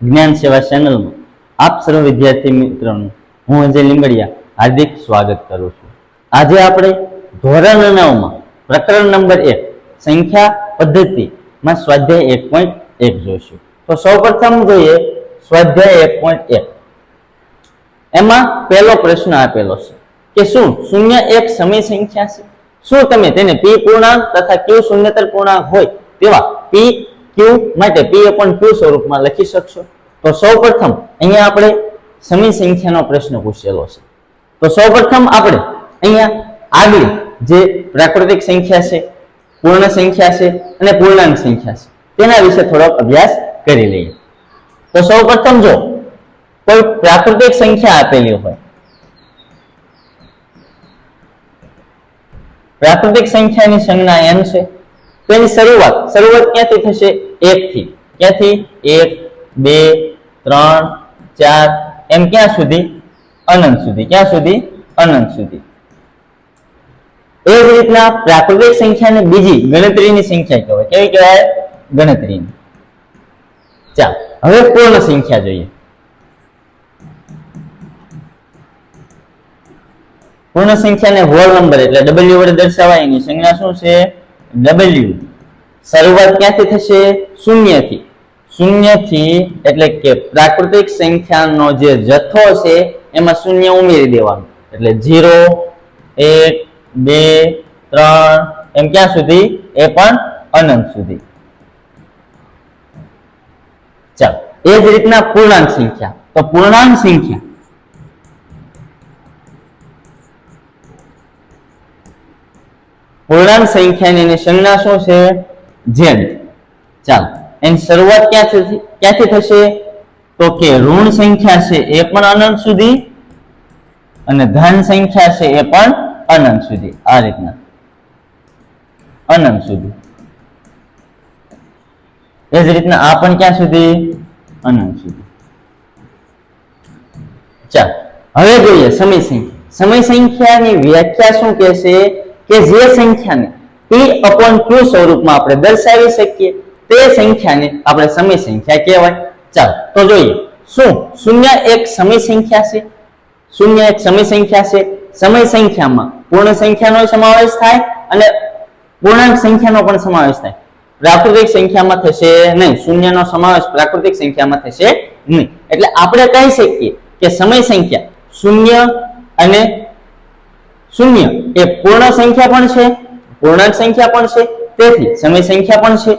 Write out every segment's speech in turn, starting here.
જ્ઞાન સેવા ચેનલમાં આપ સર્વ વિદ્યાર્થી મિત્રોનું હું અજય લીંબડિયા હાર્દિક સ્વાગત કરું છું. આજે આપણે ધોરણ નવમાં પ્રકરણ નંબર એક, સંખ્યા પદ્ધતિમાં સ્વાધ્યાય એક પોઈન્ટ એક જોઈશું. તો સૌપ્રથમ જોઈએ સ્વાધ્યાય એક પોઈન્ટ એક. એમાં પહેલો પ્રશ્ન આપેલો છે કે શું શૂન્ય એક સમય સંખ્યા છે? શું તમે તેને પી પૂર્ણાંક તથા ક્યુ શૂન્યતર પૂર્ણાંક હોય તેવા પી માટે પી અપોન ક્યુ સ્વરૂપમાં લખી શકશો. તો સૌપ્રથમ અહીંયા આપણે સમય સંખ્યાનો પ્રશ્ન પૂછેલો છે. તો સૌપ્રથમ આપણે અહીંયા આગળ જે પ્રાકૃતિક સંખ્યા છે, પૂર્ણ સંખ્યા છે અને પૂર્ણાંક સંખ્યા છે, તેના વિશે થોડોક અભ્યાસ કરી લઈએ. તો સૌપ્રથમ જો કોઈ પ્રાકૃતિક સંખ્યા આપેલી હોય, પ્રાકૃતિક સંખ્યાની સંજ્ઞા એમ છે. તો એની શરૂઆત શરૂઆત ક્યાંથી થશે? એક થી ક્યાંથી? એક, બે, ત્રણ, ચાર, એમ ક્યાં સુધી? અનંત સુધી. ક્યાં સુધી? અનંત સુધી. એ જ રીતના પ્રાકૃતિક સંખ્યાને બીજી ગણતરીની સંખ્યા કહેવાય. કેવી કહેવાય? ગણતરીની. ચાલ, હવે પૂર્ણ સંખ્યા જોઈએ. પૂર્ણ સંખ્યાને હોલ નંબર એટલે ડબલ્યુ વડે દર્શાવાય. એની સંજ્ઞા શું છે? ડબલ્યુ શરૂઆત ક્યાંથી થશે? શૂન્યથી. શૂન્યથી એટલે કે પ્રાકૃતિક સંખ્યાનો જે જથ્થો છે એમાં શૂન્ય ઉમેરી દેવાનું. એટલે ઝીરો એક, બે, ત્રણ, એમ ક્યાં સુધી? એ પણ અનંત સુધી. ચાલો. એ જ રીતના પૂર્ણાંક સંખ્યા. તો પૂર્ણાંક સંખ્યા. પૂર્ણાંક સંખ્યાની સંજ્ઞા શું છે? જેડ ચાલો. એની શરૂઆત ક્યાંથી ક્યાંથી થશે? તો કે ઋણ સંખ્યા છે એ પણ અનંત સુધી અને ધન સંખ્યા છે એ પણ અનંત સુધી. આ રીતના. અનંત સુધી. એ જ રીતના આ પણ ક્યાં સુધી? અનંત સુધી. ચાલ. હવે જોઈએ સમય સંખ્યા. સમય સંખ્યાની વ્યાખ્યા શું કહેશે? કે જે સંખ્યાને p upon q સ્વરૂપમાં આપણે દર્શાવી શકીએ, તે સંખ્યાને આપણે સમય સંખ્યા કહેવાય. ચાલો, તો જોઈએ, શું શૂન્ય એક સમી સંખ્યા છે? શૂન્ય એક સમી સંખ્યા છે. સમય સંખ્યામાં પૂર્ણ સંખ્યાનો સમાવેશ થાય અને પૂર્ણાંક સંખ્યાનો પણ સમાવેશ થાય. પ્રાકૃતિક સંખ્યામાં થશે નહીં, શૂન્યનો સમાવેશ પ્રાકૃતિક સંખ્યામાં થશે નહીં. એટલે આપણે કહી શકીએ કે સમય સંખ્યા શૂન્ય અને શૂન્ય. એ પૂર્ણ સંખ્યા પણ છે પૂર્ણાંક સંખ્યા પણ છે, તેથી સમય સંખ્યા પણ છે.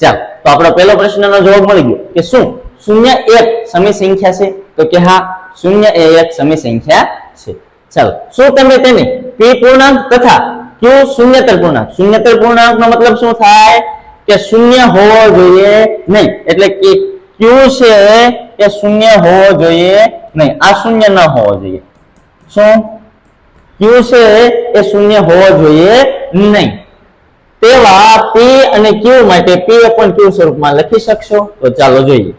ચાલો, તો આપણો પહેલો પ્રશ્નનો જવાબ મળી ગયો કે શું? શૂન્ય એક સમય સંખ્યા છે? તો કે હા, શૂન્ય એ એક સમય સંખ્યા છે. ચાલો, શું તમે તેને p પૂર્ણાંક તથા q શૂન્યતર પૂર્ણાંક? શૂન્યતર પૂર્ણાંકનો મતલબ શું થાય? કે શૂન્ય હોવો જોઈએ નહીં. એટલે કે q છે એ શૂન્ય હોવો જોઈએ નહીં. આ શૂન્ય ન હોવો જોઈએ. શું? Q છે? એ શૂન્ય હોવો જોઈએ નહીં. તેવા પી અને ક્યુ માટે પી પણ ક્યુ સ્વરૂપમાં લખી શકશો? તો ચાલો જોઈએ.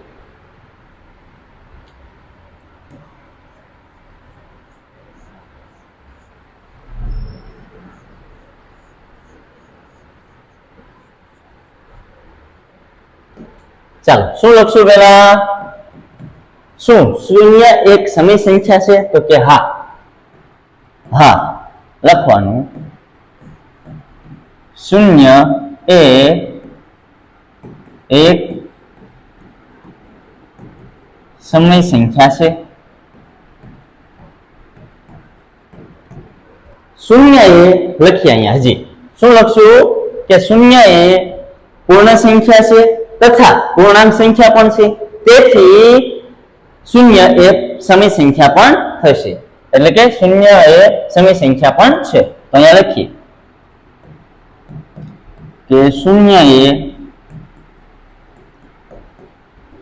ચાલો, શું લખશું પેલા શું? શૂન્ય એક સમય સંખ્યા છે? તો કે હા. હા, લખવાનું. શૂન્ય એ એક સમય સંખ્યા છે. શૂન્ય એ લખીએ અહીંયા હજી. શું લખશું? કે શૂન્ય એ પૂર્ણ સંખ્યા છે તથા પૂર્ણાંક સંખ્યા પણ છે. તેથી શૂન્ય એ સમય સંખ્યા પણ થશે. એટલે કે શૂન્ય એ સમય સંખ્યા પણ છે. તો અહીંયા લખીએ. કે શૂન્ય એ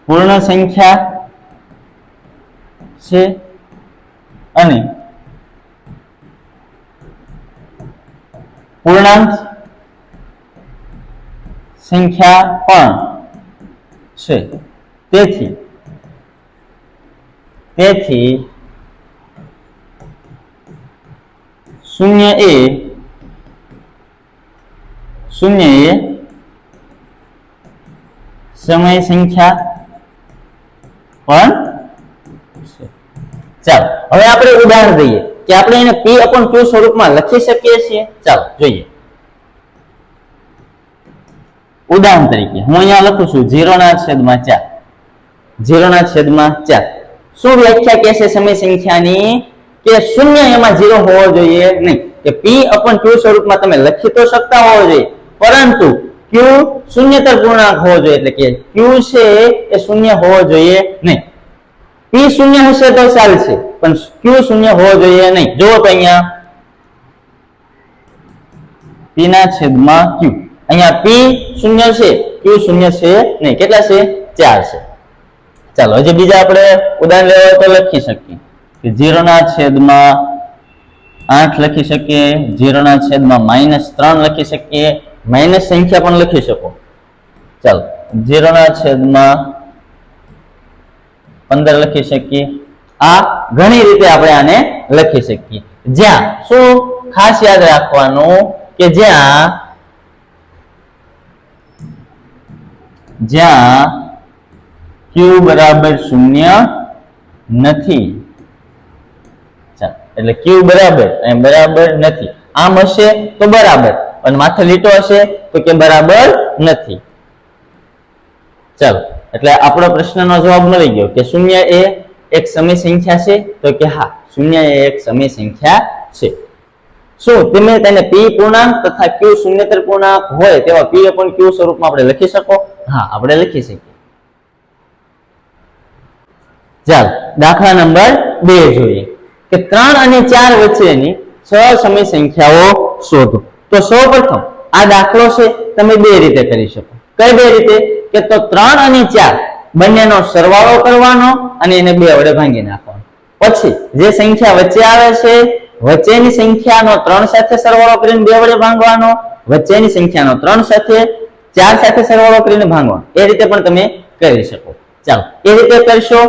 પૂર્ણ સંખ્યા છે અને પૂર્ણાંક સંખ્યા પણ છે. તેથી તેથી શૂન્ય એ શૂન્ય એ સમય સંખ્યા પણ ચાલો, હવે આપણે ઉદાહરણ દઈએ કે આપણે એને p upon q સ્વરૂપમાં લખી શકીએ છીએ. ચાલો, જોઈએ. ઉદાહરણ તરીકે, હું અહીંયા લખું છું 0 ના છેદમાં 4 0 ના છેદમાં 4 શું વ્યાખ્યા કે છે સમય સંખ્યાની? કે શૂન્ય એમાં ઝીરો હોવો જોઈએ નહીં. કે પી અપન ક્યુ સ્વરૂપમાં તમે લખી તો શકતા હોવો જોઈએ. પરંતુ ક્યુ શૂન્યતર પૂર્ણાંક હોવો જોઈએ. એટલે કે ક્યુ છે એ શૂન્ય હોવો જોઈએ નહીં. પી શૂન્ય હશે તો ચાલશે પણ ક્યુ શૂન્ય હોવો જોઈએ નહીં. જુઓ તો અહીંયા. પી ના છેદમાં ક્યુ અહીંયા પી શૂન્ય છે ક્યુ શૂન્ય છે નહીં. કેટલા છે? ચાર છે. ચાલો, હજી બીજા આપણે ઉદાહરણ લેવા તો લખી શકીએ. કે 0 ના છેદમાં આઠ લખી શકીએ જીરોના છેદમાં માઇનસ ત્રણ લખી શકીએ, માઇનસ સંખ્યા પણ લખી શકો. ચાલો જીરોના છેદમાં પંદર લખી શકીએ. આ ઘણી રીતે આપણે આને લખી શકીએ. જ્યાં શું ખાસ યાદ રાખવાનું કે જ્યાં જ્યાં ક્યુ બરાબર શૂન્ય નથી. એટલે ક્યુ બરાબર અહીંયા બરાબર નથી. આમ હશે તો બરાબર. પણ માથે લીટો હશે તો કે બરાબર નથી. ચાલો. એટલે આપણો પ્રશ્નનો જવાબ મળી ગયો કે શૂન્ય એ એક સમય સંખ્યા છે તો કે હા, શૂન્ય એ એક સમય સંખ્યા છે. શું? તમે તેને પી પૂર્ણાંક તથા ક્યુ શૂન્યતર પૂર્ણાંક હોય તેવા પી પણ ક્યુ સ્વરૂપમાં આપણે લખી શકો? હા, આપણે લખી શકીએ. ચાલો. દાખલા નંબર બે જોઈએ. કે ત્રણ અને ચાર વચ્ચેની છ સમય સંખ્યાઓ શોધો. તો સૌપ્રથમ આ દાખલો છે, તમે બે રીતે કરી શકો. કઈ બે રીતે? કે તો ત્રણ અને ચાર બંનેનો સરવાળો કરવાનો અને એને બે વડે ભાંગી નાખવાનો. પછી જે સંખ્યા વચ્ચે આવે છે, વચ્ચેની સંખ્યાનો ત્રણ સાથે સરવાળો કરીને બે વડે ભાંગવાનો, વચ્ચેની સંખ્યાનો ત્રણ સાથે ચાર સાથે સરવાળો કરીને ભાંગવાનો. એ રીતે પણ તમે કરી શકો. ચાલો, એ રીતે કરશો.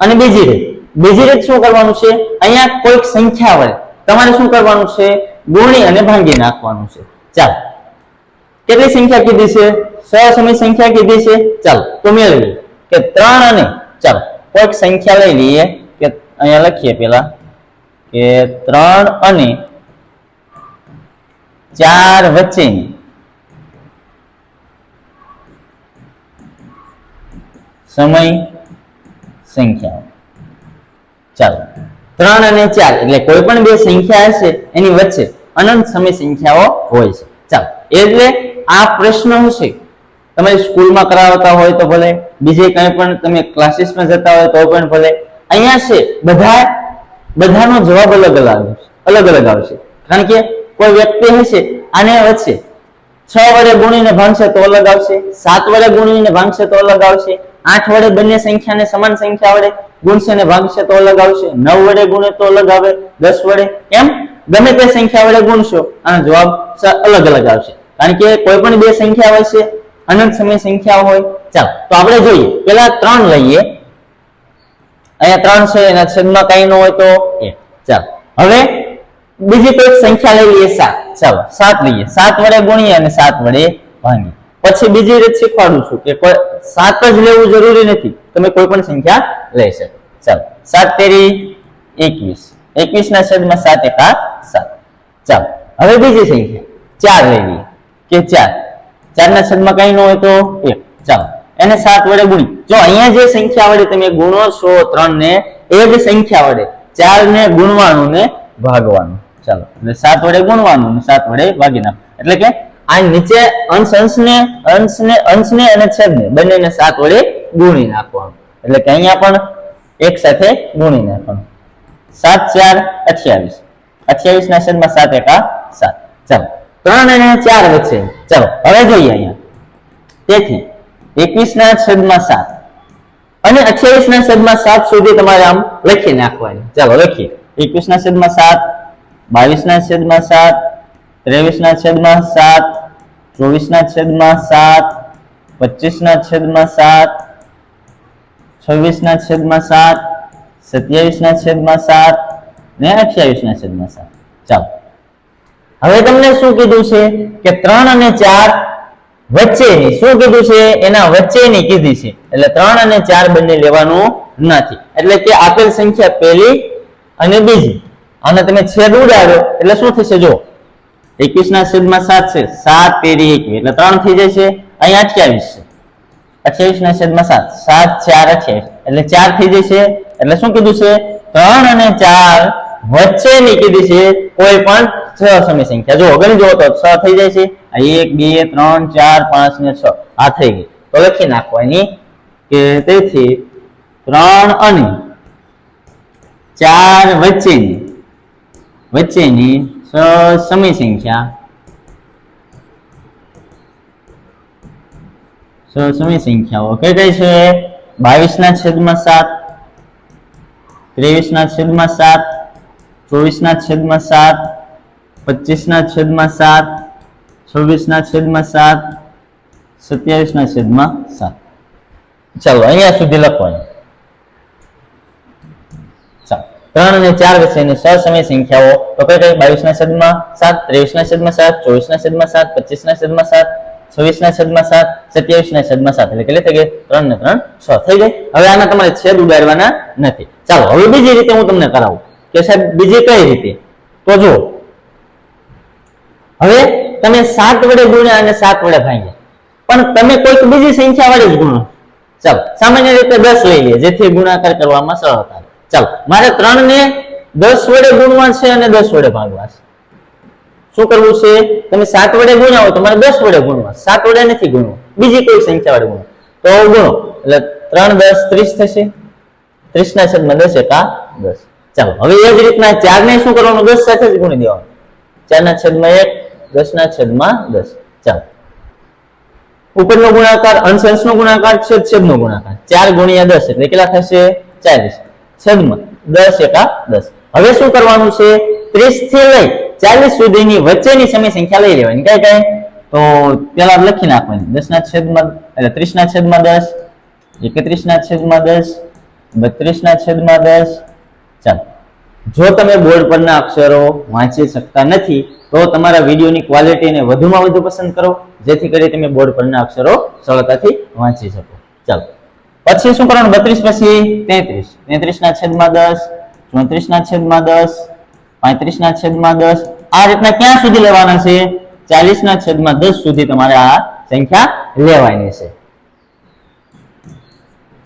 અને બીજી રીત બીજી રીત શું કરવાનું છે? અહીંયા કોઈક સંખ્યા વડે તમારે શું કરવાનું છે? ગુણી અને ભાંગી નાખવાનું છે. ચાલો. કેટલી સંખ્યા કીધી છે? સહસમય સંખ્યા કીધી છે? ચાલો, તો કે ત્રણ અને, ચાલો, કોઈક સંખ્યા લઈ લઈએ કે અહીંયા લખીએ પેલા કે ત્રણ અને ચાર વચ્ચેની સમય સંખ્યાઓ ચાલો. ત્રણ અને ચાર એટલે કોઈ પણ બે સંખ્યા હશે, એની વચ્ચે અનંત સમય સંખ્યાઓ હોય છે. ચાલો. એટલે આ પ્રશ્ન હશે. તમે સ્કૂલમાં કરાવતા હોય તો ભલે, બીજે કંઈ પણ તમે ક્લાસીસમાં જતા હોય તો પણ ભલે. અહીંયા છે, બધા, બધાનો જવાબ અલગ અલગ અલગ અલગ આવશે કારણ કે કોઈ વ્યક્તિ હશે, આને વચ્ચે છ વડે ગુણીને ભાંગશે તો અલગ આવશે, સાત વડે ગુણીને ભાંગશે તો અલગ આવશે આઠ વડે બંને સંખ્યાને સમાન સંખ્યા વડે ગુણશે ને ભાગશે તો અલગ આવશે. નવ વડે ગુણે તો અલગ આવે. દસ વડે એમ ગમે તે સંખ્યા વડે ગુણશો. આનો જવાબ અલગ અલગ આવશે. કારણ કે કોઈ પણ બે સંખ્યા હોય છે, અનંત સમય સંખ્યા હોય. ચાલો, તો આપણે જોઈએ. પેલા ત્રણ લઈએ. અહીંયા ત્રણ છે, એના છેદમાં કઈ ન હોય તો એ ચાલો, હવે બીજી કોઈ સંખ્યા લઈ લઈએ સાત. ચાલો, સાત લઈએ. સાત વડે ગુણીએ અને સાત વડે ભાંગીએ. પછી બીજી રીત શીખવાડું છું કે સાત જ લેવું જરૂરી નથી. તમે કોઈ પણ સંખ્યા લઈ શકો. ચાલો. સાત તેરી એકવીસ. એકવીસ ના છેદમાં સાત એકા સાત. ચાલો. હવે બીજી સંખ્યા. ચાર લઈએ કે ચાર? ચાર ના છેદમાં કઈ ન હોય તો એક. ચાલો. એને સાત વડે ગુણી. જો અહીંયા જે સંખ્યા વડે તમે ગુણો છો ત્રણ ને એ જ સંખ્યા વડે ચાર ને ગુણવાનું ને ભાગવાનું. ચાલો. એટલે સાત વડે ગુણવાનું સાત વડે ભાગી નાખો એટલે કે આ નીચે અંશ અંશ ને અંશ ને અંશ ને અને છેદ ને બંનેને સાત વડે ગુણી નાખવાનું. એટલે કે અહીંયા પણ એક સાથે ગુણી નાખવાનું. સાત, ચાર, અઠ્યાવીસ. અઠ્યાવીસ ના છેદમાં સાત એકા સાત. ચાલો. ત્રણ અને ચાર વચ્ચે. ચાલો, હવે જોઈએ અહીંયા. તેથી એકવીસ ના છેદમાં સાત અને અઠ્યાવીસ ના છેદમાં સાત સુધી તમારે આમ લખી નાખવાની. ચાલો, લખીએ. એકવીસ ના છેદમાં સાત બાવીસ ના છેદમાં સાત ત્રેવીસ ના છેદમાં સાત ચોવીસ ના છેદમાં સાત પચીસ ના છેદમાં સાત છવ્વીસ ના છેદમાં સાત સત્યાવીસ ના છેદમાં સાત ને અઠ્યાવીસ ના છેદમાં સાત. ચાલો. હવે તમને શું કીધું છે કે ત્રણ અને ચાર વચ્ચેની, શું કીધું છે? એના વચ્ચેની કીધી છે. એટલે ત્રણ અને ચાર બંને લેવાનું નથી. એટલે કે આપેલ સંખ્યા પહેલી અને બીજી. અને તમે છેદ ઉડાડો. એટલે શું થશે? જો એકવીસ ના છેદમાં સાત છે. સાત તેરી એકવીસ એટલે ત્રણ થઈ જશે. અહીંયા અઠ્યાવીસ છે. અઠ્યાવીસ ના છેદમાં સાત. સાત, ચાર, અઠ્યાવીસ. એટલે ચાર થઈ જશે. એટલે શું કીધું છે? ત્રણ અને ચાર વચ્ચેની કીધી છે કોઈ પણ છ સમય સંખ્યા. જો અગણી જુઓ તો છ થઈ જાય છે એક, બે, ત્રણ, ચાર, પાંચ ને છ. આ થઈ ગઈ. તો લખી નાખો એની કે તેથી ત્રણ અને ચાર વચ્ચેની વચ્ચેની સમય સંખ્યા સમય સંખ્યાઓ કઈ કઈ છે? બાવીસ ના છેદમાં સાત ત્રેવીસ ના છેદમાં સાત ચોવીસ ના છેદમાં સાત પચીસ ના છેદમાં સાત છવ્વીસ ના છેદમાં સાત સત્યાવીસ ના છેદમાં સાત. ચાલો, અહીંયા સુધી લખવાનું ચાલો ત્રણ અને ચાર વચ્ચેની સસમય સંખ્યાઓ તો કઈ કઈ? બાવીસ ના છેદમાં સાત ત્રેવીસ ના છેદમાં સાત ચોવીસ ના છેદમાં સાત પચીસ ના છેદમાં સાત છવ્વીસ ના છેદમાં સાત સત્યાવીસ ના છેદમાં સાત. એટલે કેટલી થઈ ગઈ? ત્રણ ને ત્રણ, છ થઈ ગઈ. હવે આના તમારે છેદ ઉડાડવાના નથી. ચાલો, હવે બીજી રીતે હું તમને કરાવું. કે સાહેબ, બીજી કઈ રીતે? તો જુઓ. હવે તમે સાત વડે ગુણ્યા અને સાત વડે ભાગ્યા. પણ તમે કોઈક બીજી સંખ્યા વડે જ ગુણો. ચાલો, સામાન્ય રીતે દસ લઈ લઈએ જેથી ગુણાકાર કરવામાં સરળતા. ચાલો, મારે ત્રણ ને દસ વડે ગુણવા છે અને દસ વડે ભાગવા છે. શું કરવું છે? તમે સાત વડે હોય તો મારે દસ વડે ગુણવા. સાત વડે નથી ગુણવું. બીજી કોઈ સંખ્યા વડે ગુણો. તો ગુણો. એટલે ત્રણ દસ ત્રીસ થશે. ત્રીસ ના છેદમાં દસ એકા દસ. ચાલો, હવે એ જ રીતના ચાર ને શું કરવાનું? દસ સાથે જ ગુણી દેવાનું. ચાર ના છેદમાં એક દસ ના છેદમાં દસ. ચાલો. ઉપરનો ગુણાકાર અંશ અંશનો ગુણાકાર છેદ છેદનો ગુણાકાર. ચાર ગુણ્યા દસ એટલે કેટલા થશે? ચાલીસ. છેદમાં દસ એકા દસ. હવે શું કરવાનું છે? ત્રીસથી લઈ ચાલીસ સુધીની વચ્ચેની સમય સંખ્યા લઈ લેવાની. કઈ કઈ તો પેલા લખી નાખવાની. દસ ના છેદમાં, એટલે ત્રીસ ના છેદમાં દસ, એકત્રીસ ના છેદમાં દસ, બત્રીસ ના છેદમાં દસ. ચાલો. જો તમે બોર્ડ પરના અક્ષરો વાંચી શકતા નથી, તો તમારા વિડીયોની ક્વોલિટીને વધુમાં વધુ પસંદ કરો, જેથી કરી તમે બોર્ડ પરના અક્ષરો સરળતાથી વાંચી શકો. ચાલો. પછી શું કરવાનું? બત્રીસ પછી તેત્રીસ. તેત્રીસ ના છેદમાં દસ ચોત્રીસ ના છેદમાં દસ પાંત્રીસ ના છેદમાં દસ. આ રીતના ક્યાં સુધી લેવાના છે? ચાલીસ ના છેદમાં દસ સુધી તમારે આ સંખ્યા લેવાની છે.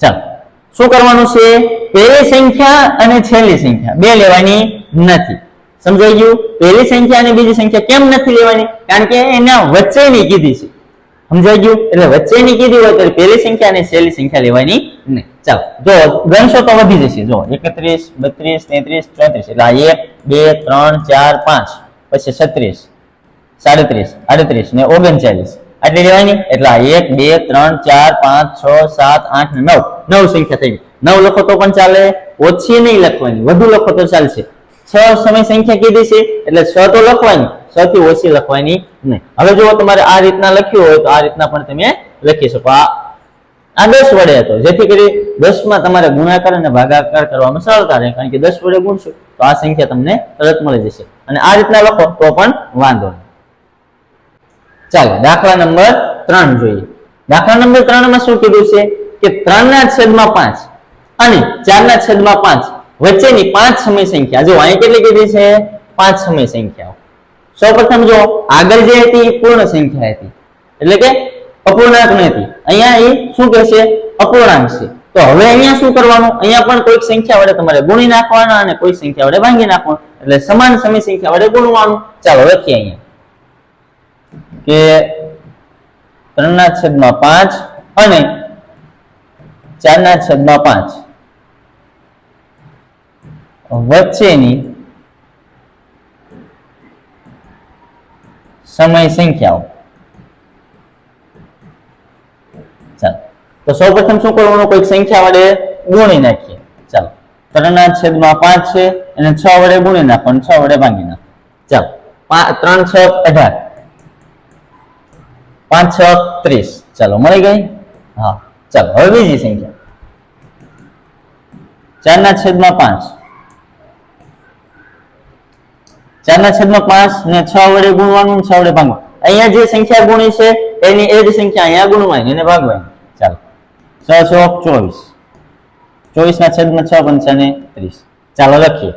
ચાલો. શું કરવાનું છે? પહેલી સંખ્યા અને છેલ્લી સંખ્યા. બે લેવાની નથી. સમજાઈ ગયું? પહેલી સંખ્યા અને બીજી સંખ્યા કેમ નથી લેવાની? કારણ કે એના વચ્ચેની કીધી છે. સમજાઈ ગયું? એટલે વચ્ચેની કીધી હોય તો પહેલી સંખ્યા અને છેલ્લી સંખ્યા લેવાની નહીં. ચાલો, જો ગણશો તો વધી જશે. જો, એકત્રીસ, બત્રીસ, તેત્રીસ, ચોત્રીસ. એટલે આ એક, બે, ત્રણ, ચાર, પાંચ. પછી છત્રીસ, સાડત્રીસ, આડત્રીસ ને ઓગણચાલીસ. આટલી લેવાની? એટલે આ એક, બે, ત્રણ, ચાર, પાંચ, છ, સાત, આઠ નવ. નવ સંખ્યા થઈ ગઈ. નવ લખો તો પણ ચાલે. ઓછી નહીં લખવાની. વધુ લખો તો ચાલશે. છ સમય સંખ્યા કીધી છે, એટલે છ તો લખવાની છ થી ઓછી લખવાની નહીં. હવે જો તમારે આ રીતના લખ્યું હોય તો આ રીતના પણ તમે લખી શકો. આ આ દસ વડે હતો. જેથી કરી દસમાં તમારે ગુણાકાર અને ભાગાકાર કરવામાં સરળતા રહે, કારણ કે દસ વડે ગુણશો તો આ સંખ્યા તમને તરત મળી જશે. અને આ રીતના લખો તો પણ વાંધો નહીં. ચાલો, દાખલા નંબર ત્રણ જોઈએ. દાખલા નંબર ત્રણમાં શું કીધું છે? કે ત્રણ ના છેદમાં પાંચ અને ચાર ના છેદમાં પાંચ વચ્ચેની પાંચ સમય સંખ્યા. જો અહીં કેટલી કીધી છે? પાંચ સમય સંખ્યાઓ. સૌપ્રથમ જો આગળ જે હતી એ પૂર્ણ સંખ્યા હતી. એટલે કે અપૂર્ણાંક નથી અહીંયા એ શું કહે છે અપૂર્ણાંક છે. તો હવે અહીંયા શું કરવાનું? અહીંયા પણ કોઈક સંખ્યા વડે તમારે ગુણી નાખવાના અને કોઈ સંખ્યા વડે ભાંગી નાખવાનું. એટલે સમાન સમય સંખ્યા વડે ગુણવાનું. ચાલો, લખીએ અહીંયા. કે ત્રણ ના છેદમાં પાંચ અને ચાર ના છેદમાં પાંચ. વચ્ચેની સમય સંખ્યાઓ. ચાલો. તો સૌપ્રથમ શું કરવાનું? કોઈક સંખ્યા વડે ગુણી નાખીએ. ચાલો. ત્રણ ના છેદમાં પાંચ છે અને છ વડે ગુણી નાખો છ વડે ભાંગી નાખો ચાલો. ત્રણ, છ, અઢાર. પાંચ, છ, ત્રીસ. ચાલો, મળી ગઈ? હા. ચાલો, હવે બીજી સંખ્યા. ચાર ના છેદમાં પાંચ. ચાર ના છેદમાં પાંચ ને છ વડે ગુણવાનું, છ વડે ભાગવાનું. અહીંયા જે સંખ્યા ગુણી છે, એની એ જ સંખ્યા અહીંયા ગુણવાની એને ભાગવાની ચાલો. છ છ, ચોવીસ. ચોવીસ ના છેદમાં છ, પંચાને ત્રીસ. ચાલો લખીએ.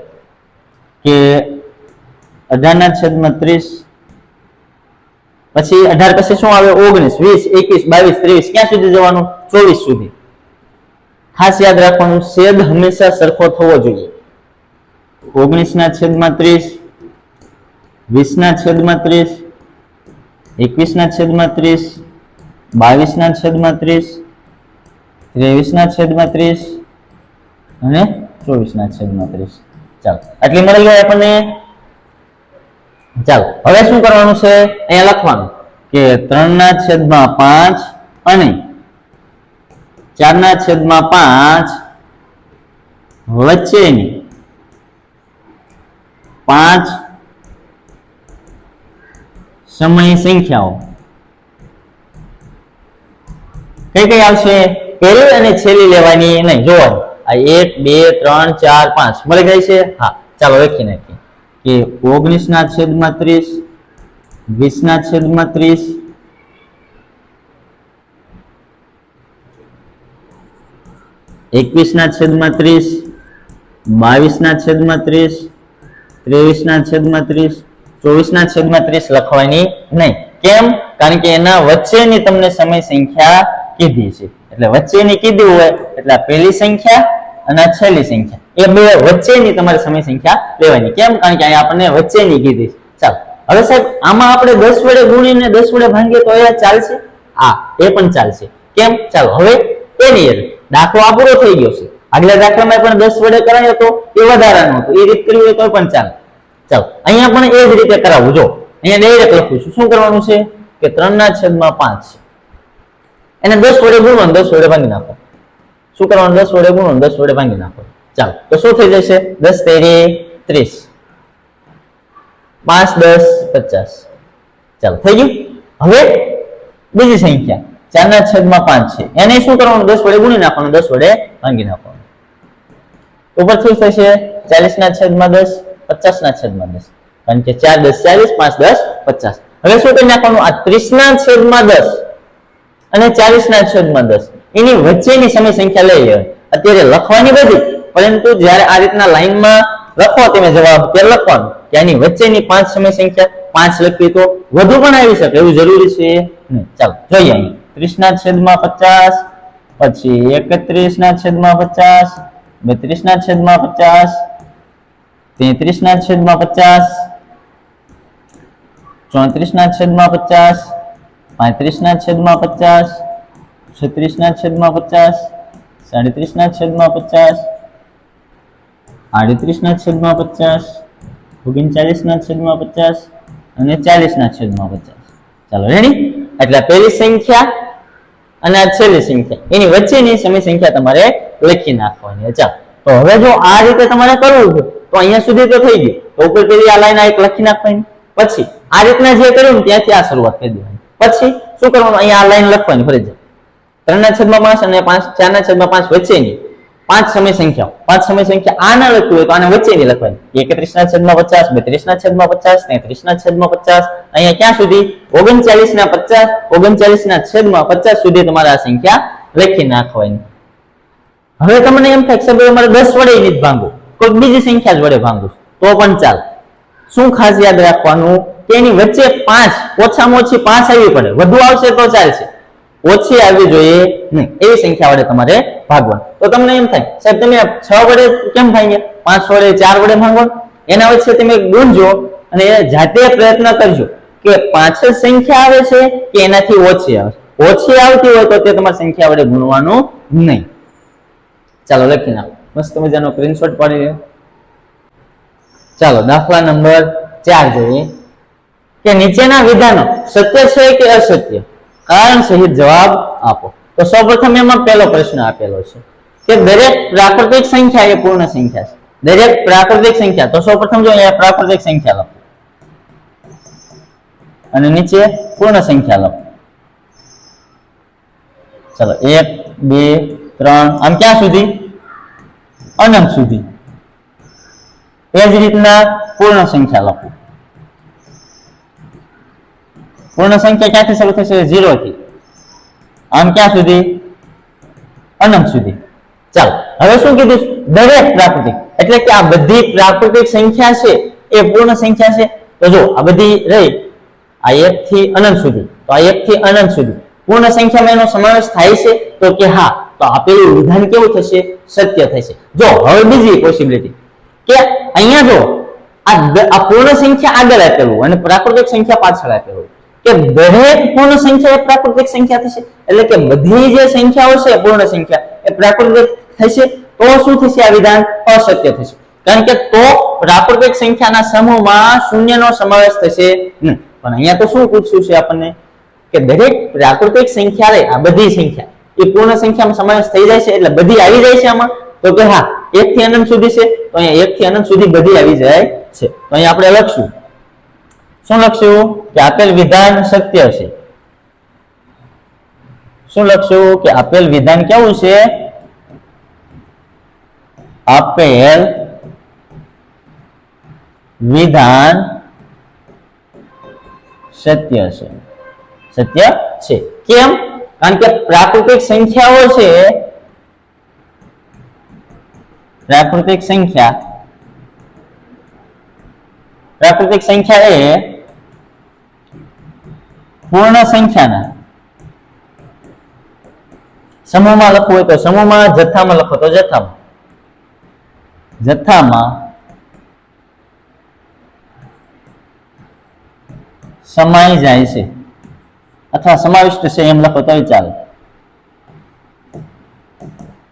કે અઢાર ના છેદમાં ત્રીસ, પછી અઢાર પછી શું આવે? ઓગણીસ, વીસ, એકવીસ, બાવીસ, ત્રેવીસ. ક્યાં સુધી જવાનું? ચોવીસ સુધી. ખાસ યાદ રાખવાનું, છેદ હંમેશા સરખો થવો જોઈએ. ઓગણીસ ના છેદમાં ત્રીસ વીસ ના છેદમાં ત્રીસ એકવીસ ના છેદમાં ત્રીસ બાવીસ ના છેદમાં ત્રીસ ત્રેવીસ ના છેદમાં ત્રીસ અને ચોવીસ ના છેદમાં ત્રીસ. ચાલો, આટલી મળી ગઈ આપણને. ચાલો, હવે શું કરવાનું છે? અહીંયા લખવાનું કે ત્રણ ના છેદમાં પાંચ અને ચાર ના છેદમાં પાંચ વચ્ચેની પાંચ સમય સંખ્યાઓ. કઈ કઈ આવશે? પહેલી અને છેલ્લી લેવાની નહીં જોવાનું આ એક, બે, ત્રણ, ચાર, પાંચ. મળી ગઈ છે? હા. ચાલો લખી નાખીએ. કે ઓગણીસ ના છેદમાં ત્રીસ વીસ ના છેદમાં ત્રીસ એકવીસ ના છેદમાં ત્રીસ બાવીસ ના છેદમાં ત્રીસ ત્રેવીસ ના છેદમાં ત્રીસ ચોવીસ ના છેદમાં ત્રીસ લખવાની નહીં. કેમ? કારણ કે એના વચ્ચેની તમને સમય સંખ્યા કીધી છે. એટલે વચ્ચેની કીધી હોય એટલે આ પહેલી સંખ્યા અને છેલ્લી સંખ્યા. એ બે વચ્ચેની તમારે સમય સંખ્યા લેવાની. કેમ? કારણ કે અહીંયા આપણને વચ્ચેની કીધી છે. ચાલો. હવે સાહેબ, આમાં આપણે દસ વડે ગુણીને દસ વડે ભાંગીએ તો એ ચાલશે? હા, એ પણ ચાલશે. કેમ? ચાલો, હવે એની અંદર દાખલો આ પૂરો થઈ ગયો છે. આગલા દાખલામાં પણ દસ વડે કરાયો તો એ વધારાનો હતો. એ રીત કરવી હોય તો પણ ચાલે. ચાલો, અહીંયા પણ એ જ રીતે કરાવવું જો, અહીંયા ડાયરેક્ટ લખું છું. શું કરવાનું છે? કે ત્રણ ના છેદમાં પાંચ એને દસ વડે ગુણો દસ વડે ભાંગી નાખો. શું કરવાનું? દસ વડે ગુણો દસ વડે ભાંગી નાખો. ચાલો, તો શું થઈ જશે? દસ તેરી ત્રીસ. પાંચ, દસ, પચાસ. ચાલો, થઈ ગયું? હવે બીજી સંખ્યા. ચાર ના છેદમાં પાંચ છે. એને શું કરવાનું? દસ વડે ગુણી નાખવાનું, દસ વડે ભાંગી નાખવાનું. ઉપર શું થશે? ચાલીસ ના છેદમાં દસ. પચાસ ના છેદમાં દસ. કારણ કે ચાર દસ ચાલીસ, પાંચ દસ, પચાસ. હવે શું કરી નાખવાનું? આ ત્રીસ ના છેદમાં દસ અને ચાલીસ ના છેદમાં દસ. એની વચ્ચેની સમય સંખ્યા લઈ લેવાની. અત્યારે લખવાની બધી, પરંતુ જ્યારે આ રીતના લાઈનમાં લખો તમે જવાબ ત્યારે લખવાનું. કે આની વચ્ચેની પાંચ સમય સંખ્યા, પાંચ લખવી તો વધુ પણ આવી શકે. એવું જરૂરી છે? ચાલો, જોઈએ અહીં. ત્રીસ ના છેદમાં પચાસ, પછી એકત્રીસ ના છેદમાં પચાસ બત્રીસ ના છેદમાં પચાસ તેત્રીસ ના છેદમાં પચાસ. ચોત્રીસ ના છેદમાં પચાસ. પાંત્રીસ ના છેદમાં પચાસ. છત્રીસ ના છેદમાં પચાસ. સાડત્રીસ ના છેદમાં પચાસ. આડત્રીસ ના છેદમાં પચાસ. ઓગણચાલીસ ના છેદમાં પચાસ અને ચાલીસ ના છેદમાં પચાસ. ચાલો રેડી એટલે પહેલી સંખ્યા અને આ છેલ્લી સંખ્યા. એની વચ્ચેની સમય સંખ્યા તમારે લખી નાખવાની. ચાલો, તો હવે જો આ રીતે તમારે કરવું છે તો અહીંયા સુધી તો થઈ ગયું. તો ઉપર પેલી આ લાઈન એક લખી નાખવાની. પછી આ રીતના જે કર્યું ત્યાંથી આ શરૂઆત કરી દેવાની. પછી શું કરવાનું? અહીંયા આ લાઈન લખવાની ફરજિયાત ત્રણ ના છેદમાં પાંચ અને પાંચ ચાર ના છેદમાં પાંચ વચ્ચેની પાંચ સમય સંખ્યા પાંચ સમય સંખ્યા આ ના હોય તો આને વચ્ચેની લખવાની. એકત્રીસ ના છેદમાં પચાસ બત્રીસ ના છેદમાં પચાસ તેત્રીસ ના છેદમાં પચાસ. અહીંયા ક્યાં સુધી? ઓગણચાલીસ ના પચાસ ઓગણચાલીસ ના છેદમાં પચાસ સુધી તમારે આ સંખ્યા લખી નાખવાની. હવે તમને એમ થાય કે સાહેબ અમારે દસ વડે નહીં ભાંગવું કોઈ બીજી સંખ્યા જ વડે ભાંગવું તો પણ ચાલ. શું ખાસ યાદ રાખવાનું? કે એની વચ્ચે પાંચ, ઓછામાં ઓછી પાંચ આવી પડે. વધુ આવશે તો ચાલશે. ઓછી આવવી જોઈએ નહીં. એવી સંખ્યા વડે તમારે ભાગવાનું. તો તમને એમ થાય, સાહેબ, તમે છ વડે કેમ ભાંગ્યા? પાંચ વડે, ચાર વડે ભાંગો? એના વચ્ચે તમે ગુણજો અને એ જાતે પ્રયત્ન કરજો કે પાંચ જ સંખ્યા આવે છે કે એનાથી ઓછી આવે છે. ઓછી આવતી હોય તો તે તમારે સંખ્યા વડે ગુણવાનું નહીં. ચાલો, લખી નાખો. મસ્ત મજાનો સ્ક્રીનશોટ પાડી લ્યો ચાલો, દાખલા નંબર ચાર જોઈએ. કે નીચેના વિધાનો સત્ય છે કે અસત્ય? કારણ સહિત જવાબ આપો. તો સૌપ્રથમ એમાં પહેલો પ્રશ્ન આપેલો છે કે દરેક પ્રાકૃતિક સંખ્યા એ પૂર્ણ સંખ્યા છે. દરેક પ્રાકૃતિક સંખ્યા, તો સૌપ્રથમ જો અહીંયા પ્રાકૃતિક સંખ્યા લખો. અને નીચે પૂર્ણ સંખ્યા લખો. ચલો, એક, બે, ત્રણ, આમ ક્યાં સુધી? અનંત સુધી. એ જ રીતના પૂર્ણ સંખ્યા લખો. પૂર્ણ સંખ્યા ક્યાંથી શરૂ થશે? ઝીરો થી. આમ ક્યાં સુધી? અનંત સુધી. ચાલો, હવે શું કીધું? દરેક પ્રાકૃતિક. એટલે કે આ બધી પ્રાકૃતિક સંખ્યા છે, એ પૂર્ણ સંખ્યા છે. તો જો, આ બધી રહી. આ એક થી અનંત સુધી. તો આ એક થી અનંત સુધી. પૂર્ણ સંખ્યામાં એનો સમાવેશ થાય છે. તો કે હા તો આપેલું વિધાન કેવું થશે? સત્ય થશે. જો હવે બીજી પોસિબિલિટી કે અહીંયા જો આ પૂર્ણ સંખ્યા આગળ આપેલું અને પ્રાકૃતિક સંખ્યા પાછળ આપેલું કે દરેક પૂર્ણ સંખ્યા એ પ્રાકૃતિક સંખ્યા થશે? એટલે કે બધી જે સંખ્યાઓ છે પૂર્ણ સંખ્યા. એ પ્રાકૃતિક થશે તો શું થશે આ વિધાન? અસત્ય થશે. કારણ કે તો પ્રાકૃતિક સંખ્યાના સમૂહમાં શૂન્યનો સમાવેશ થશે પણ અહીંયા તો શું પૂછ્યું છે આપણને? કે દરેક પ્રાકૃતિક સંખ્યા રે આ બધી સંખ્યા. એ પૂર્ણ સંખ્યામાં સમાવેશ થઈ જાય છે એટલે બધી આવી જાય છે આમાં. તો કે હા, એક થી અનંત સુધી છે, તો અહીંયા એક થી અનંત સુધી બધી આવી જાય છે. તો અહીંયા આપણે લખશું. શું લખશું? કે આપેલ વિધાન સત્ય છે. શું લખશું? કે આપેલ વિધાન કેવું છે? આપેલ વિધાન સત્ય છે. સત્ય છે. કેમ? કારણ કે પ્રાકૃતિક સંખ્યાઓ છે, પ્રાકૃતિક સંખ્યા પ્રાકૃતિક સંખ્યા એ પૂર્ણ સંખ્યાના સમૂહમાં લખવું હોય તો સમૂહમાં, જથ્થામાં લખો તો જથ્થામાં. જથ્થામાં સમાઈ જાય છે. અથવા સમાવિષ્ટ છે એમ લખો તોય ચાલે.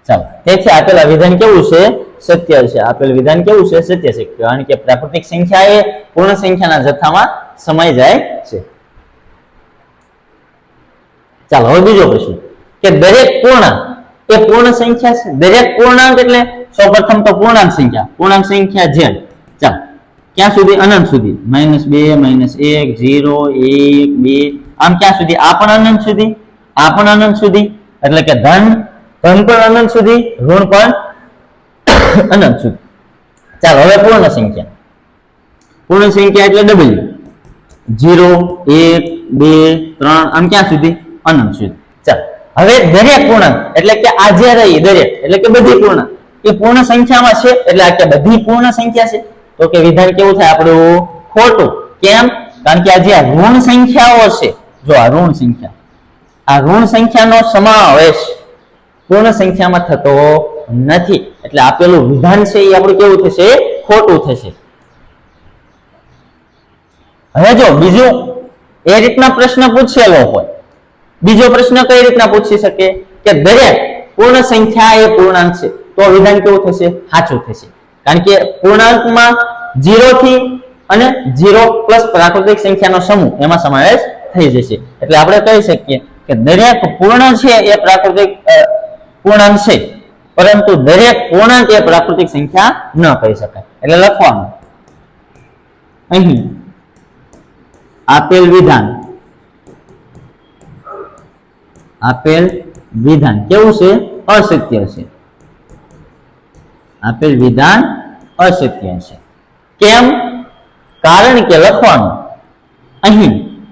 ચાલો તેથી આપેલા વિધાન કેવું છે? સત્ય છે. આપેલ વિધાન કેવું છે? સત્ય છે. કારણ કે પ્રાકૃતિક સંખ્યા એ પૂર્ણ સંખ્યાના જથ્થામાં સમાઈ જાય છે. ચાલો, હવે બીજો પ્રશ્ન. કે દરેક પૂર્ણાંક એ પૂર્ણ સંખ્યા છે? દરેક પૂર્ણાંક એટલે સૌપ્રથમ તો પૂર્ણાંક સંખ્યા. પૂર્ણાંક સંખ્યા જેમ. ચાલો. ક્યાં સુધી? અનંત સુધી. માઇનસ બે, માઇનસ એક, ઝીરો, એક, બે. આમ ક્યાં સુધી? આ પણ અનંત સુધી? આ પણ અનંત સુધી? એટલે કે ધન ધન પણ અનંત સુધી, ઋણ પણ અનંત સુધી. ચાલો, હવે પૂર્ણ સંખ્યા. પૂર્ણ સંખ્યા એટલે ડબલ જીરો એક, બે, ત્રણ, આમ ક્યાં સુધી? અનંત સુધી. ચાલો, હવે દરેક પૂર્ણાંક, એટલે કે આ જે રહી, દરેક, એટલે કે બધી પૂર્ણાંક, એ પૂર્ણ સંખ્યામાં છે? એટલે આ બધી પૂર્ણ સંખ્યા છે? તો વિધાન કેવું થાય આપણું? ખોટું. કેમ? કારણ કે આ જે ઋણ સંખ્યાઓ છે. જો આ ઋણ સંખ્યા, આ ઋણ સંખ્યાનો સમાવેશ પૂર્ણ સંખ્યામાં થતો નથી. એટલે આપેલું વિધાન છે એ આપણું કેવું થશે? ખોટું થશે. હવે જો બીજું, એ રીતના પ્રશ્ન પૂછેલો હોય. બીજો પ્રશ્ન કઈ રીતના પૂછી શકે? કે દરેક પૂર્ણ સંખ્યા એ પૂર્ણાંક છે. તો વિધાન કેવું થશે? સાચું થશે. કારણ કે પૂર્ણાંકમાં જીરો થી અને જીરો પ્લસ પ્રાકૃતિક સંખ્યાનો સમૂહ એમાં સમાવેશ થઈ જશે. એટલે આપણે કહી શકીએ કે દરેક પૂર્ણ છે એ પ્રાકૃતિક પૂર્ણાંક છે. પરંતુ દરેક પૂર્ણાંક એ પ્રાકૃતિક સંખ્યા ન કહી શકાય. એટલે લખવાનું. અહીં આપેલ વિધાન. આપેલ વિધાન કેવું છે? અસત્ય છે. આપેલ વિધાન અસત્ય છે. કેમ? કારણ કે લખવાનું. અહીં.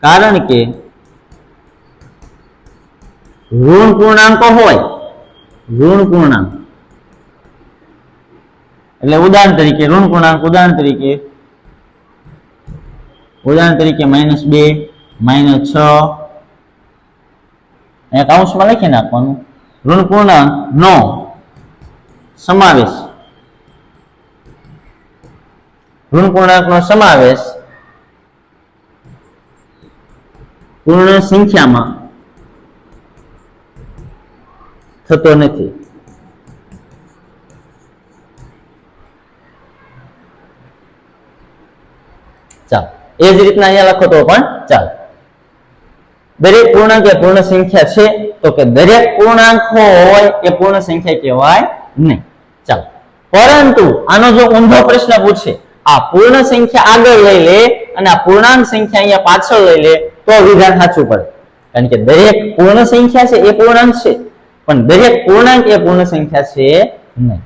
કારણ કે ઋણ પૂર્ણાંકો હોય. ઋણ પૂર્ણાંક. એટલે ઉદાહરણ તરીકે, ઋણ પૂર્ણાંક ઉદાહરણ તરીકે ઉદાહરણ તરીકે માઇનસ બે, માઇનસ છ. અહીંયા કાઉન્સમાં લખી નાખવાનું. ઋણ પૂર્ણાંક નો. સમાવેશ. ઋણ પૂર્ણાંકનો સમાવેશ પૂર્ણ સંખ્યામાં થતો નથી. ચાલો. એ જ રીતના અહીંયા લખો તો પણ ચાલો. દરેક પૂર્ણાંક એ પૂર્ણ સંખ્યા છે, તો કે દરેક પૂર્ણાંક હોય એ પૂર્ણ સંખ્યા કહેવાય નહીં. ચાલો. પરંતુ આનો જો ઊંધો પ્રશ્ન પૂછે આ પૂર્ણ સંખ્યા આગળ લઈ લે અને આ પૂર્ણાંક સંખ્યા અહીંયા પાછળ લઈ લે, તો વિધાન સાચું પડે. કારણ કે દરેક પૂર્ણ સંખ્યા છે એ પૂર્ણાંક છે, પણ દરેક પૂર્ણાંક એ પૂર્ણ સંખ્યા છે નહીં.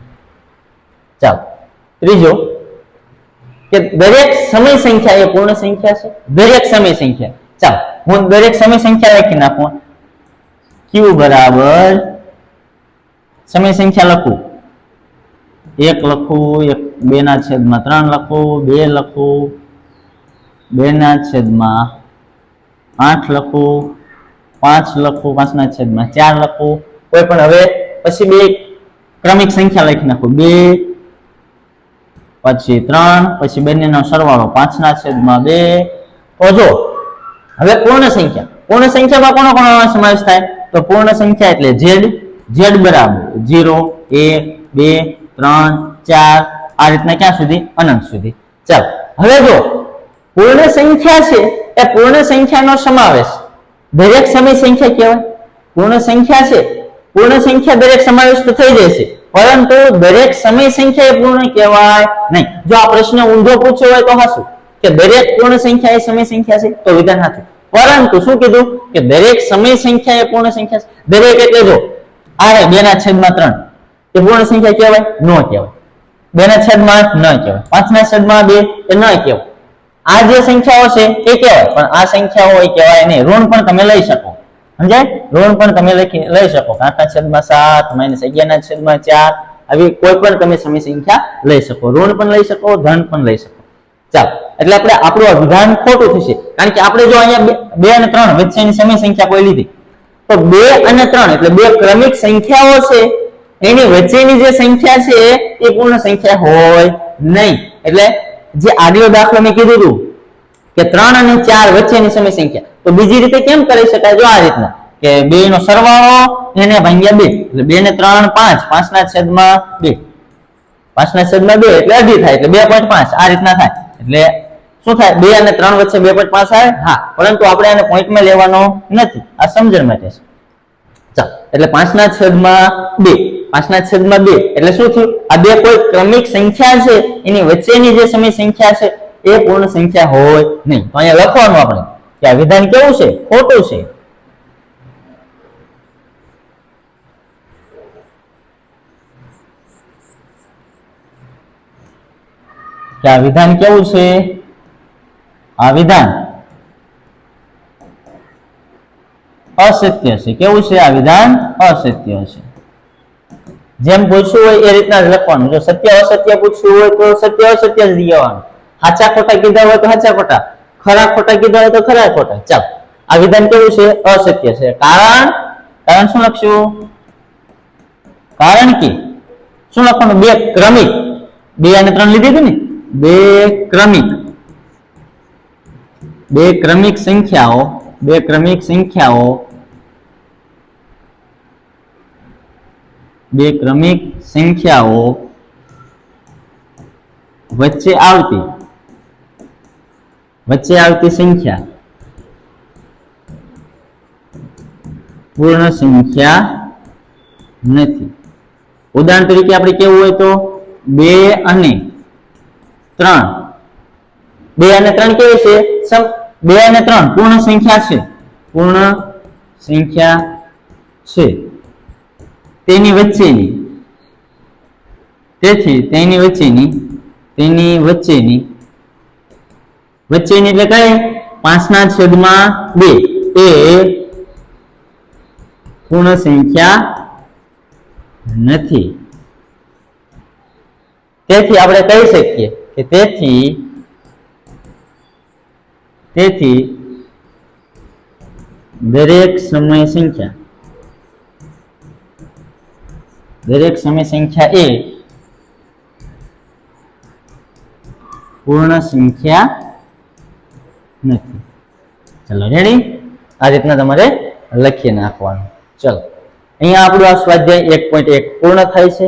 ચાલો, ત્રીજો, કે દરેક સમય સંખ્યા એ પૂર્ણ સંખ્યા છે? દરેક સમય સંખ્યા. ચાલો, હું દરેક સમય સંખ્યા લખી નાખું. ક્યુ બરાબર, સમય સંખ્યા લખું. એક લખું, એક બે ના છેદમાં ત્રણ લખું, બે લખું બે ના છેદમાં આઠ લખું, પાંચ લખું, પાંચના છેદમાં ચાર લખું. કોઈ પણ હવે પછી બે ક્રમિક સંખ્યા લખી નાખું. બે, પછી ત્રણ, પછી બંનેનો સરવાળો પાંચના છેદમાં બે. તો જો, હવે પૂર્ણ સંખ્યા. પૂર્ણ સંખ્યામાં કોનો કોનો સમાવેશ થાય? તો પૂર્ણ સંખ્યા એટલે ઝેડ. ઝેડ બરાબર. ઝીરો, એક, બે, ત્રણ, ચાર આ રીતના ક્યાં સુધી? અનંત સુધી. ચાલો, હવે જો પૂર્ણ સંખ્યા છે એ પૂર્ણ સંખ્યાનો સમાવેશ. દરેક સમય સંખ્યા કહેવાય. પૂર્ણ સંખ્યા છે, પૂર્ણ સંખ્યા દરેક સમાવેશ તો થઈ જાય છે પરંતુ દરેક સમય સંખ્યા એ પૂર્ણ કહેવાય નહીં. જો આ પ્રશ્ન ઊંધો પૂછ્યો હોય તો હાશું કે દરેક પૂર્ણ સંખ્યા એ સમય સંખ્યા છે, તો વિધાન નથી પરંતુ શું કીધું? કે દરેક સમય સંખ્યા એ પૂર્ણ સંખ્યા છે. દરેક એટલે જો આ બે ના છેદમાં ત્રણ. એ પૂર્ણ સંખ્યા કહેવાય, ન કહેવાય. બે ના છેદમાં આઠ ન કહેવાય. પાંચ ના છેદમાં બે એ ન કહેવાય. આ જે સંખ્યાઓ છે એ કહેવાય, પણ આ સંખ્યાઓ એ કહેવાય નહીં. ઋણ પણ તમે લઈ શકો. સમજાય? ઋણ પણ તમે લઈ શકો. આઠના છેદમાં સાત, માઇનસ અગિયારના છેદમાં ચાર, આવી કોઈ પણ તમે સમય સંખ્યા લઈ શકો. ઋણ પણ લઈ શકો, ધન પણ લઈ શકો. ચાલો, એટલે આપણે આપણું અભિધાન ખોટું થશે. કારણ કે આપણે જો અહીંયા બે અને ત્રણ વચ્ચેની સમય સંખ્યા કોઈ લીધી. તો બે અને ત્રણ, એટલે બે ક્રમિક સંખ્યાઓ છે. એની વચ્ચેની જે સંખ્યા છે એ પૂર્ણ સંખ્યા હોય નહીં. એટલે જે આગલો દાખલો મેં કીધું હતું કે ત્રણ અને ચાર વચ્ચેની સમય સંખ્યા. તો બીજી રીતે કેમ કરી શકાય? જો આ રીતના કે બે નો સરવાળો, એને ભાગ્યા બે. એટલે બે ને ત્રણ, પાંચ. પાંચ ના છેદમાં બે. પાંચ ના છેદમાં બે એટલે અઢી થાય. એટલે બે પોઈન્ટ પાંચ. આ રીતના થાય. એટલે શું થાય? બે અને ત્રણ વચ્ચે બે પોઈન્ટ પાંચ આવે? હા. પરંતુ આપણે આને પોઈન્ટમાં લેવાનો નથી. આ સમજણ માટે છે. એટલે પાંચના છેદમાં બે. પાંચના છેદમાં બે. એટલે શું થયું? આ બે કોઈ ક્રમિક સંખ્યા છે? એની વચ્ચેની જે સમય સંખ્યા છે, એ પૂર્ણ સંખ્યા હોય નહીં. અહીંયા લખવાનું આપણે કે આ વિધાન કેવું છે? ખોટું છે. કે આ વિધાન કેવું છે? આ વિધાન અસત્ય છે. કેવું છે? આ વિધાન અસત્ય છે. જેમ પૂછ્યું હોય એ રીતના જ લખવાનું. જો સત્ય અસત્ય પૂછ્યું હોય તો સત્ય અસત્ય જ દેવાનું સાચા ખોટા કીધા હોય તો સાચા ખોટા. ખરા ખોટા કીધા હોય તો ખરા ખોટા. ચાલ. આ વિધાન કેવું છે? અસત્ય છે. કારણ? કારણ શું લખશું? કારણ કે શું લખવાનું? બે ક્રમિક. બે અને ત્રણ લીધી હતી ને? બે ક્રમિક. બે ક્રમિક સંખ્યાઓ. બે ક્રમિક સંખ્યાઓ. બે ક્રમિક સંખ્યાઓ વચ્ચે આવતી. વચ્ચે આવતી સંખ્યા. પૂર્ણ સંખ્યા નથી. ઉદાહરણ તરીકે આપણે કેવું હોય તો બે અને ત્રણ. બે અને ત્રણ કેવી છે? બે અને ત્રણ પૂર્ણ સંખ્યા છે. પૂર્ણ સંખ્યા છે. તેની વચ્ચેની. તેથી તેની વચ્ચેની તેની વચ્ચેની. વચ્ચેની એટલે કઈ? પાંચના છેદમાં બે. એ પૂર્ણ સંખ્યા નથી. તેથી આપણે કહી શકીએ કે તેથી તેથી દરેક સમય સંખ્યા દરેક સમય સંખ્યા એ પૂર્ણ સંખ્યા નથી. ચલો રેડી આ રીતના તમારે લખી નાખવાનું. ચલો, અહીંયા આપણું આ સ્વાધ્યાય એક પોઈન્ટ એક પૂર્ણ થાય છે.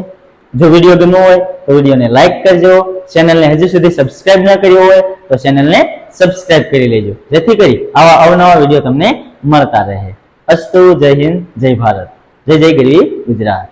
જો વીડિયો ગમ્યો હોય, તો વિડીયોને લાઈક કરજો. ચેનલને હજુ સુધી સબસ્ક્રાઇબ ન કર્યો હોય, તો ચેનલને સબસ્ક્રાઇબ કરી લેજો. જેથી કરી આવા અવનવા વીડિયો તમને મળતા રહે. અસ્તુ, જય હિન્દ, જય ભારત. જય જય ગરવી ગુજરાત.